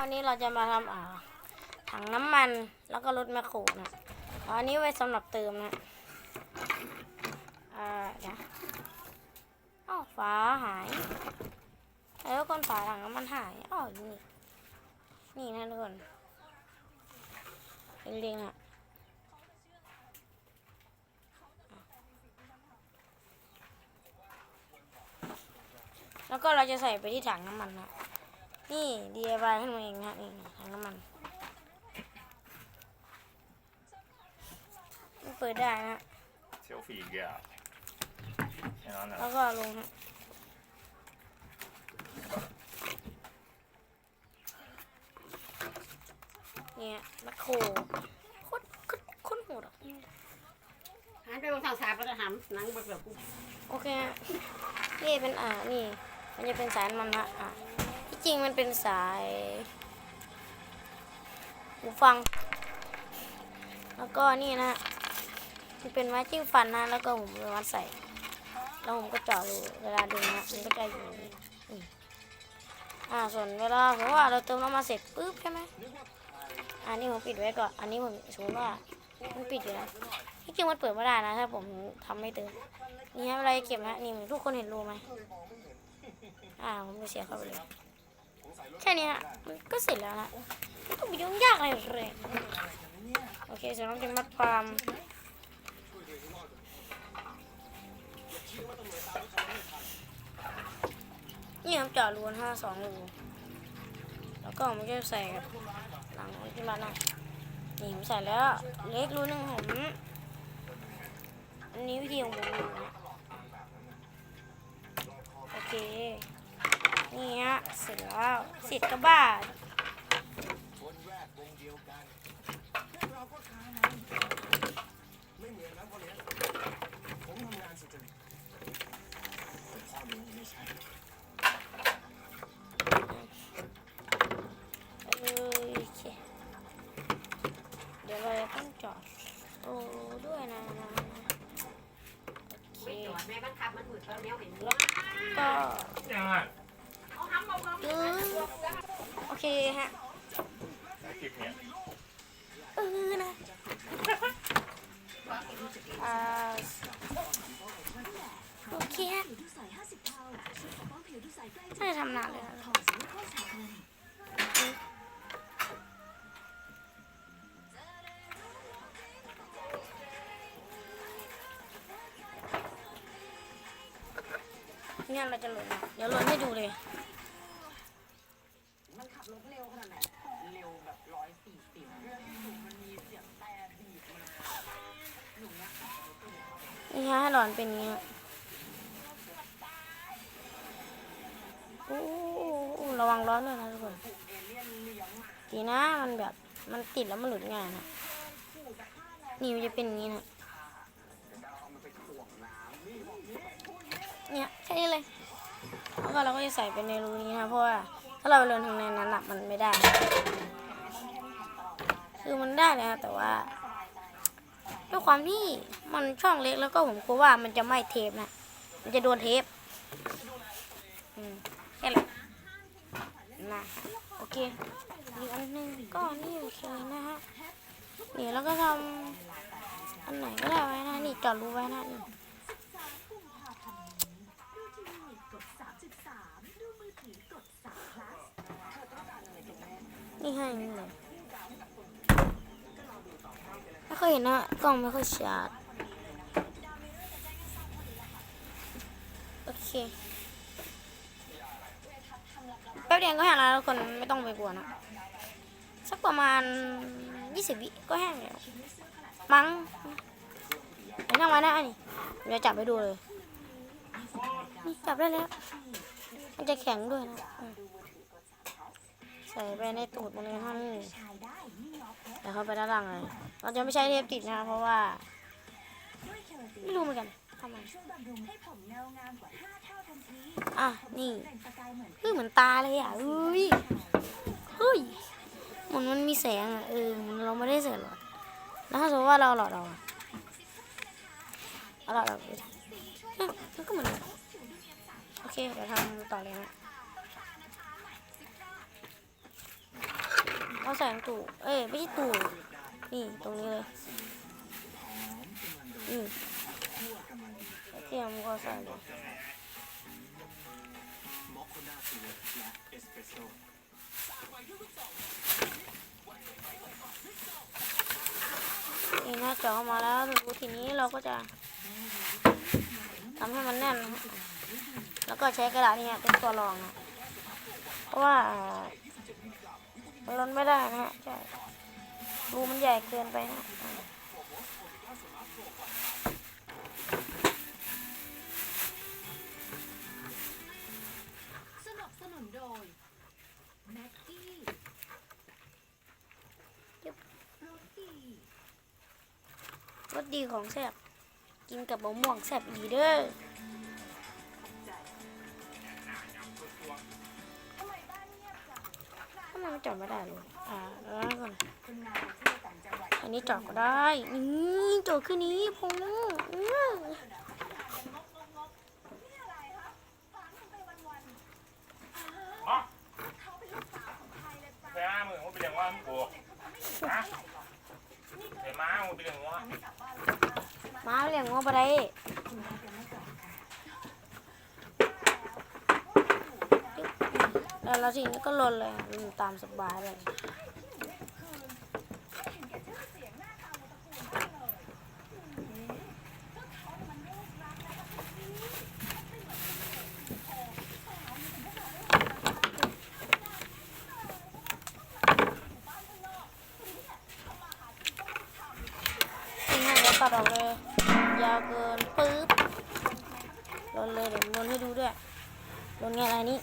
วันนี้เราจะมาทำอ่าถังน้ำมันแล้วก็รถแมคโครนะแล้วอันนี้ไว้สำหรับเติมนะอ่านะอ้าวฝาหายแล้วก้นฝาถังน้ำมันหายอ้าวอยู่นี่นี่นะทุกคนเรียงๆนะแล้วก็เราจะใส่ไปที่ถังน้ำมันนะ นี่ DIY ให้มันเองนะนี่ถังน้ำมันมันเปิดได้นะเซลฟี่เกียแล้วก็ลงเนี่ยมคโครคุ้นคุ้นคุ้นหดอะหันไปบนทางสายประหามหนังเบิกเบกูโอเคฮนี่เป็นอ่านี่ มันจะเป็นสายมันละอ่า จริงมันเป็นสายหูฟัง แล้วก็นี่นะฮะมันเป็นไม้จิ้มฟันนะ แล้วก็ผมเอามาใส่ แล้วผมก็เจาะรูเวลาดึงนะมันก็จะอยู่อย่างนี้อ่าส่วนเวลาสมว่าเราเติมน้ำมันเสร็จปุ๊บใช่ไหมอันนี้ผมปิดไว้ก่อน อันนี้ผมสมมติว่ามันปิดอยู่แล้วที่จริงมันเปิดไม่ได้นะถ้าผมทำไม่เติมนี่ฮะเวลาเก็บนะนี่ทุกคนเห็นรูไหมอ่าผมจะเสียเข้าไปเลย แค่นี้ฮะมันก็เสร็จแล้วนะไม่ต้องไปยุ่งยากอะไรเลยโอเคสร็จแล้วจะมัดความนี่ผมเจาะรูนห้าสองรูแล้วก็ผมจะใส่กับหลังที่บ้านนะนี่ผมใส่แล้ว เล็กรูหนึงผมอันนี้วิธีของผมนะโอเค นี่ฮะเสร็จแล้วเสร็จก็บ้าโอเคเดี๋ยวเราจะต้องจอดโอ้ด้วยนะนะโอเคจอดแม่มันขับมันหืดตอนนี้เห็นแล้วก็ยังไงเอาหำเอาหำยืนโอเคฮะคลิปเนี่ยเออนะอ่าโอเคฮะไม่ได้ทำนานเลยนะเนี่ยเราจะหล่นนะเดี๋ยวหล่นให้ดูเลย มันขับรถเร็วขนาดไหนเร็วแบบร้อยสี่สิบมันมีเสียงแต่บีบมา นี่ฮะให้หลอนเป็นงนี้ฮะโอ้ระวังร้อนด้วยนะทุกคนดีนะมันแบบมันติดแล้วมันหลุดง่ายนะนี่มันจะเป็นงนี้นะเนี่ยแค่นี้เลยแล้วก็เราก็จะใส่ไปในรูนี้นะเพราะว่าถ้าเราไปเดินทางในนั้นอะมันไม่ได้ คือมันได้นะแต่ว่า ด้วยความที่มันช่องเล็กแล้วก็ผมกลัวว่ามันจะไม้เทปนะ มันจะโดนเทปอืมแค่นั้นนะโอเคอีกอันหนึงก็นี่โอเคนะฮะนี่แล้วก็ทำอันไหนก็ได้ไว้นะนี่จอดรู้ไว้นะนี่นี่ให้นี่เลย ไม่เคยเห็นนะกล้องไม่ค่อยชัดโอเคแป๊บเดียวก็แห้งแล้วคนไม่ต้องไปกลัวนะสักประมาณ20วิก็แห้งแล้วมั้งเดี๋ยวนั่งไว้นะอันนี้เดี๋ยวจับไปดูเลยนี่จับได้แล้ว มันจะแข็งด้วยนะใส่ไปในตูดมันเลยท่านนี่เดี๋ยวเข้าไปด้านล่างเลย เราจะไม่ใช้เทปติดนะเพราะว่าไม่รู้เหมือนกันทำไมอะนี่เฮ้ยเหมือนตาเลยอะเอ้ยเฮ้ยเหมือนมันมีแสงอะเออเราไม่ได้เสียหลอดแล้วถ้าสมมติว่าเราหลอดเราอะเอาหลอดเราเอ้ยมันก็เหมือนโอเคเดี๋ยวทำต่อเลยนะเอาใส่ตู้เอ้ยไม่ใช่ตู้ นี่ตรงนี้เลยอืมกระเทียมก็ใส่เลยมอคโคนาซีเวและเอสเปรสโซ่นี่หน้าจอมาแล้วดูทีนี้เราก็จะทำให้มันแน่น แล้วก็ใช้กระดาษนี่เป็นตัวรองนะเพราะว่ามันล้นไม่ได้นะฮะใช่ รูมันใหญ่เกินไปนะอ่าสนับสนุนโดยแม็กกี้รสดีรสดีของแซ่บกินกับมะม่วงแซ่บอีเด้อทำไมมันจอดไม่ได้เลยอ่าแล้วก่อนคุณนายเที่ยวต่างจังหวัดอันนี้จอดก็ได้นี่จอดขึ้นนี้พงอื้ออ๋อแม่มึงมึงเป็นอย่างว่ามึงกูฮะเดี๋ยวม้ามึงเป็นอย่างว่ามาเลี้ยงงัวไปได้แล้วเราทีนี้ก็ลนเลยอืมตามสบายเลย นี่ฮะเดี๋ยวตัดออกเลย ยาวเกินปึ๊บลนเลยเดี๋ยวลนให้ดูด้วยลน ไงอะไรนี่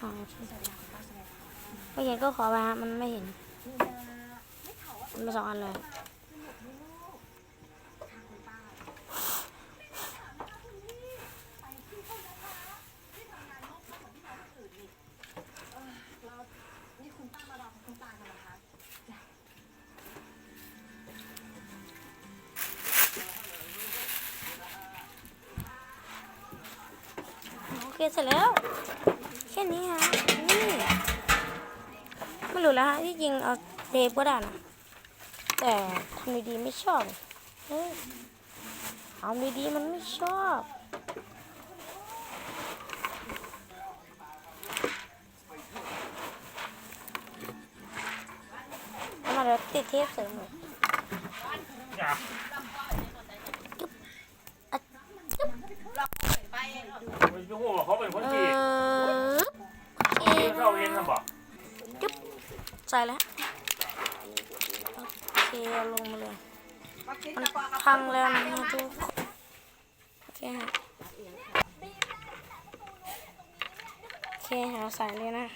อ๋อไม่เห็นก็ขอมามันไม่เห็นมันมาสองอันเลย โอเคเสร็จแล้ว แค่นี้ฮะ นี่ ไม่รู้แล้วฮะ ที่จริงเอาเทปก็ได้นะ แต่ทำดีๆไม่ชอบเฮ้ยทำดีๆมันไม่ชอบเอามาเดี๋ยวติดเทปเสริมเลยอยามึงจะหัวเขาเป็นคนเอขี่อโอเคเข้าเองนะบอกใส่แล้วโอเคเอาลงมาเลย มันพังแล้วนะทุกคนโอเคฮะโอเคหาใส่เลยนะ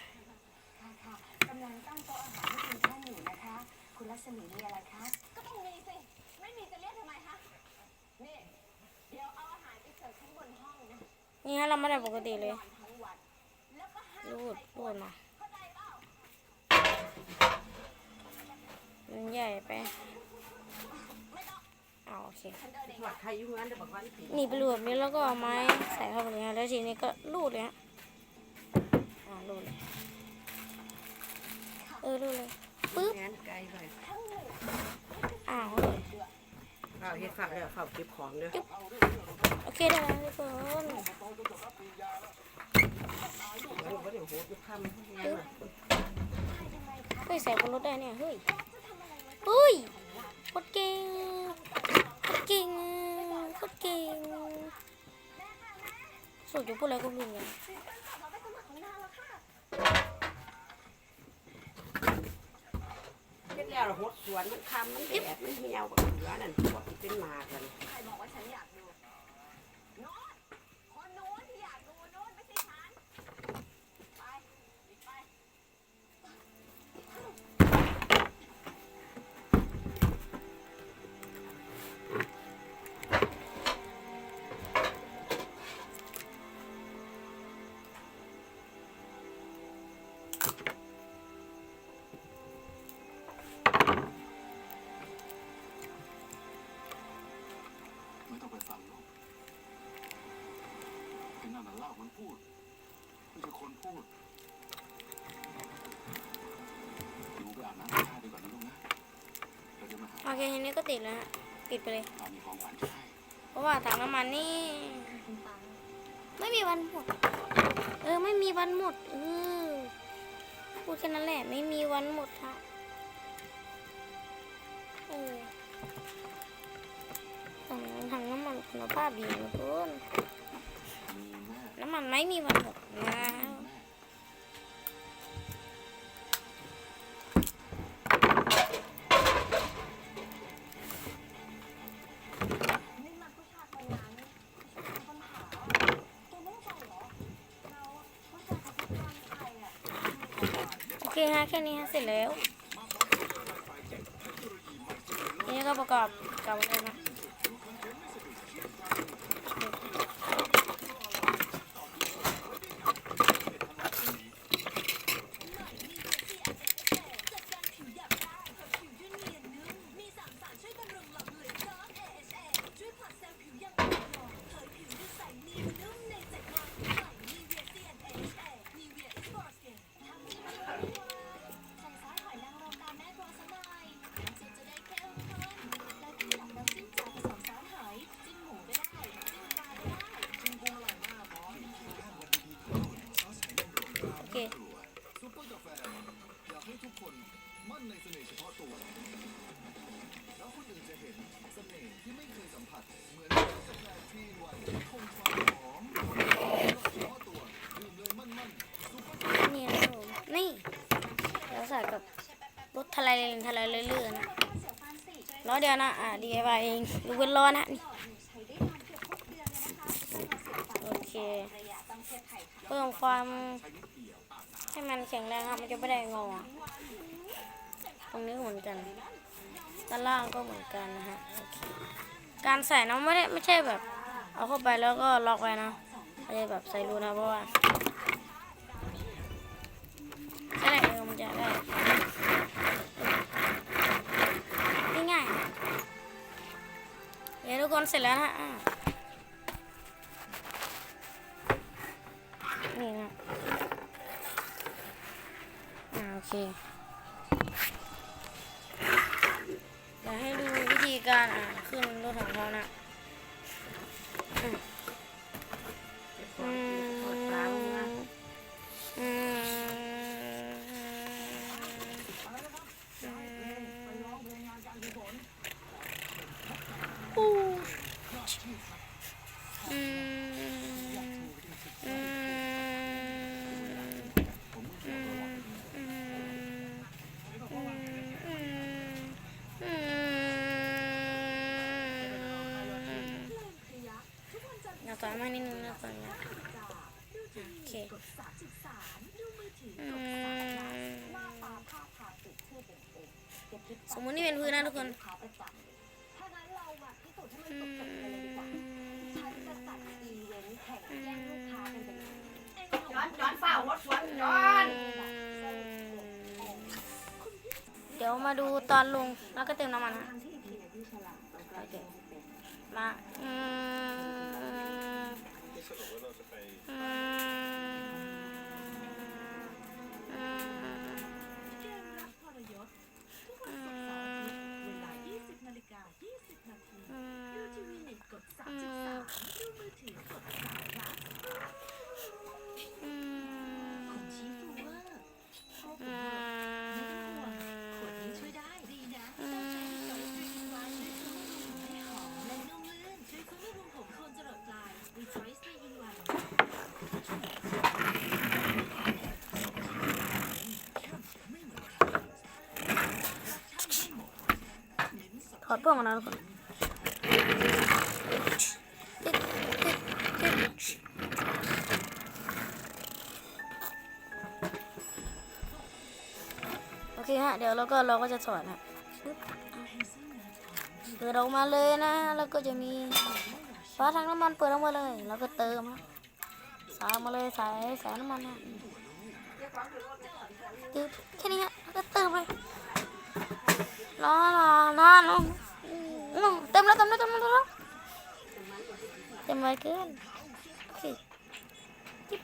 ค่ะค่ะกำลังตั้งโต๊ะอาหารให้คุณท่านอยู่นะคะ คุณรัศมีมีอะไรคะ ก็ต้องมีสิ ไม่มีจะเรียกทำไมคะ นี่ เดี๋ยวเอาอาหารไปเสิร์ฟข้างบนห้อง นะนี่ฮะเราไม่ได้ปกติเลยนอนทั้งวันแล้วก็ห้ามรูดรูดมาเข้าใจเปล่ามันใหญ่ไปเอาโอเคฉันเดินเองหวัดใครยุ่งงั้นเดี๋ยวบอกว่าผีนี่ไปรูดแบบนี้แล้วก็เอาไม้ใส่เข้าไปเลยฮะแล้วทีนี้ก็รูดเลยฮะอ่ารูดเลยเออรูดเลยปึ๊บงั้นไกลไปอ้าวเฮ้ย เราเฮ็ดฝากแล้วเขาเก็บของเด้อโอเคได้แล้วทุกคนมันบ่ได้โหดอยู่ค่ำแม่น่ะเฮ้ยใส่บนรถได้เนี่ยเฮ้ยเฮ้ยโคตรเก่งโคตรเก่งโคตรเก่งสุดอยู่พูดอะไรก็ไม่รู้ไง แล้วหดสวนมันคำมันแดดมันเหี่ยวบักเหลือนั่นพวกที่เป็นหมากันใครบอกว่าฉันอยาก เคทีนี้ก็ติดแล้วฮะปิดไปเลย เรามีของขวัญให้เพราะว่าถังน้ำมันนี่ ไม่มีวันหมด เออ ไม่มีวันหมดเออพูดแค่นั้นแหละ ไม่มีวันหมดฮะเออถังถังน้ำมันคุณภาพดีนะคุณมีแม่น้ำมันไม่มีวันหมดนะแม่า เคฮะแค่นี้ฮะเสร็จแล้วนี่ก็ประกอบกับเลยนะ เดียวนะอ่า DIY เองดูเป็นล้อนะนี่ใช้ได้นานเกือบหกเดือนเลยนะโอเค เพิ่มความให้มันแข็งแรงครับ มันจะไม่ได้งอ ตรงนี้เหมือนกัน ด้านล่างก็เหมือนกันนะฮะโอเคการใส่นะไม่ได้ไม่ใช่แบบ เอาเข้าไปแล้วก็ล็อกไว้นะไม่ใช่แบบใส่รูนะเพราะว่าแค่เออมันจะได้ เดี๋ยวทุกคนเสร็จแล้วนะนี่นะอ่าโอเคเดี๋ยวให้ดูวิธีการอ่าขึ้นรถของเขานะอืมอืมอู้อืมอืมอืมอืม เรา ต่อมานิดนึงนะตอนนี้โอเคอืมสมมุตินี่เป็นพื้นนะทุกคนขาประจำถ้างั้นเราอะพิสูจน์ให้มันอืสุดๆไปเลยดีกว่ามฉันจะจัดอีเวนต์แข่งแย่งลูกค้ากันไปเลยย้อนย้อนเฝ้าวัดสวนย้อนเดี๋ยวมาดูตอนลงแล้วก็เติมน้ำมันนะทางที่อีกทีเนี่ยพี่ฉลาดต้องการแก้ให้เป็นมาอืม อืมอืมเกมรักทรยศทุกวันศุกร์เสาร์อาทิตย์เวลา 20นาฬิกา20นาทีอืดูมทีวีเน็ตกด 33 ดูมือถือกด3 plus ถอดเพื่องก่อนนะทุกคนโอเคฮะ เดี๋ยวเราก็เราก็จะถอดนะเปิดออกมาเลยนะ แล้วก็จะมีฝาถังน้ำมันเปิดออกมาเลย แล้วก็เติมฮะใส่มาเลยใส่ใส่น้ำมันฮะแค่นี้ฮะแล้วก็เติมเลยรอรอรอ รออืมเต็มแล้วเต็มแล้วเต็มแล้วเต็มแล้วเต็มไปเกินโอเคจิ๊บ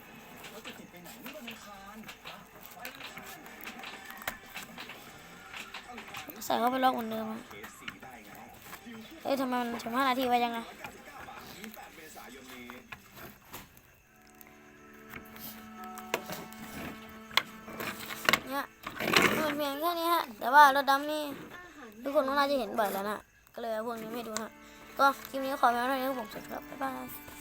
ใส่เข้าไปล็อกเหมือนเดิมอะเทสีได้เอ้ยทำไมมันถึงห้านาทีไปยังไงเนี่ยมันเพียงแค่นี้ฮะ แต่ว่ารถดำนี่ทุกคนก็น่าจะเห็นบ่อยแล้วนะ ก็เลยเอาพวกนี้ไม่ดูนะก็คลิปนี้ขอไปแล้วนะครับผมสวัสดีครับบ๊ายบาย